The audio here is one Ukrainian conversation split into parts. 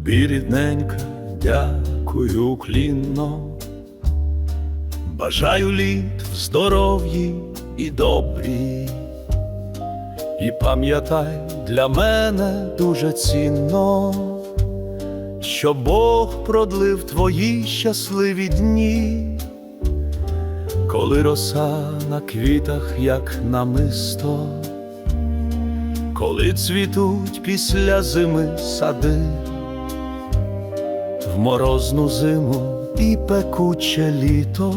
Тобі, рідненька, дякую уклінно, бажаю літ в здоров'ї і добрі. І пам'ятай, для мене дуже цінно, що Бог продлив твої щасливі дні, коли роса на квітах, як намисто, коли цвітуть після зими сади, морозну зиму і пекуче літо.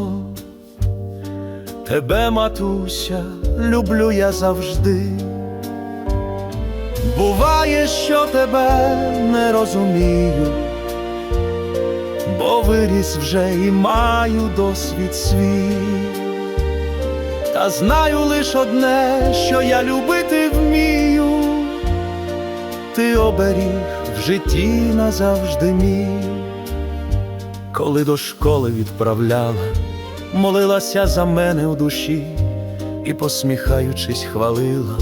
Тебе, матуся, люблю я завжди. Буває, що тебе не розумію, бо виріс вже і маю досвід свій. Та знаю лиш одне, що я любити вмію, ти оберіг в житті назавжди мій. Коли до школи відправляла, молилася за мене у душі і, посміхаючись, хвалила,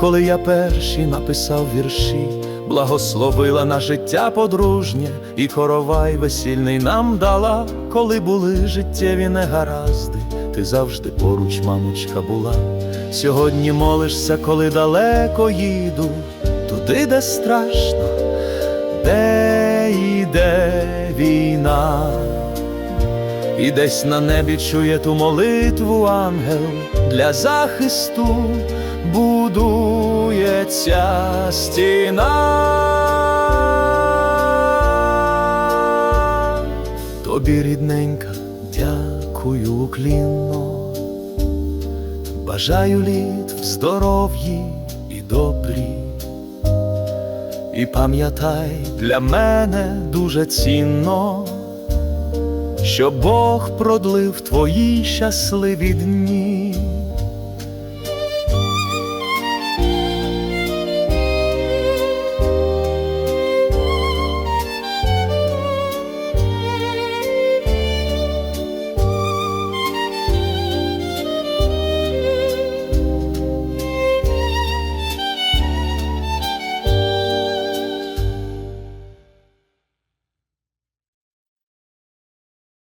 коли я перші написав вірші, благословила на життя подружнє, і коровай весільний нам дала, коли були життєві негаразди, ти завжди поруч, мамочка, була. Сьогодні молишся, коли далеко їду, туди, де страшно, де йде війна. І десь на небі чує ту молитву ангел для захисту будується стіна. Тобі, рідненька, дякую уклінно, бажаю літ в здоров'ї і добрі. І пам'ятай, для мене дуже цінно, що Бог продлив твої щасливі дні.